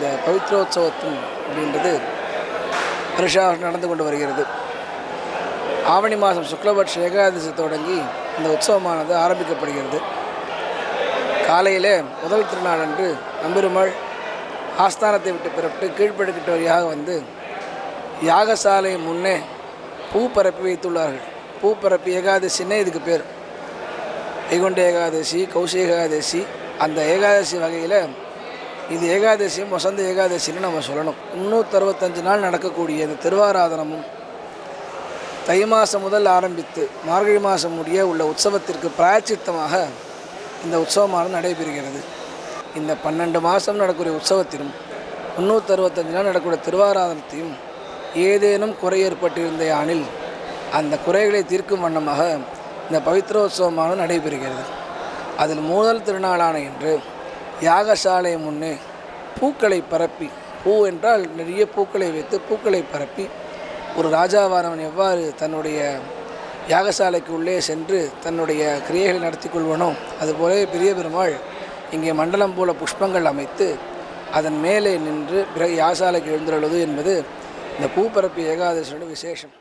இந்த பவித்ரோத்சவத்தும் அப்படின்றது வருஷாக நடந்து கொண்டு வருகிறது. ஆவணி மாதம் சுக்லபட்ச ஏகாதசி தொடங்கி இந்த உற்சவமானது ஆரம்பிக்கப்படுகிறது. காலையிலே முதல் திருநாள் அன்று நம்பெருமாள் ஆஸ்தானத்தை விட்டு பிறப்பிட்டு கீழ்ப்படுக்கிட்ட வழியாக வந்து யாகசாலை முன்னே பூ பரப்பி வைத்துள்ளார்கள். பூ பரப்பி ஏகாதசின்னே இதுக்கு பேர். வைகுண்ட ஏகாதசி கௌசி ஏகாதசி அந்த ஏகாதசி வகையில் இது ஏகாதசியும் வசந்த ஏகாதசின்னு நம்ம சொல்லணும். முந்நூற்றறுபத்தஞ்சு நாள் நடக்கக்கூடிய இந்த திருவாராதனமும் தை மாதம் முதல் ஆரம்பித்து மார்கழி மாதம் முடிய உள்ள உற்சவத்திற்கு பிராயச்சித்தமாக இந்த உற்சவமானது நடைபெறுகிறது. இந்த பன்னெண்டு மாதம் நடக்கக்கூடிய உற்சவத்திலும் முந்நூற்றறுபத்தஞ்சு நாள் நடக்கக்கூடிய திருவாராதனத்தையும் ஏதேனும் குறை ஏற்பட்டிருந்த யானில் அந்த குறைகளை தீர்க்கும் வண்ணமாக இந்த பவித்ரோத்சவமானது நடைபெறுகிறது. அதில் மூதல் திருநாளான இன்று யாகசாலை முன்னே பூக்களை பரப்பி பூ என்றால் நிறைய பூக்களை வைத்து பூக்களை பரப்பி ஒரு ராஜாவானவன் எவ்வாறு தன்னுடைய யாகசாலைக்கு உள்ளே சென்று தன்னுடைய கிரியைகளை நடத்தி கொள்வனோ அதுபோலவே பெரிய பெருமாள் இங்கே மண்டலம் போல புஷ்பங்கள் அமைத்து அதன் மேலே நின்று பிறகு யாகசாலைக்கு எழுந்துள்ளது என்பது இந்த பூ பரப்பி ஏகாதசியோட விசேஷம்.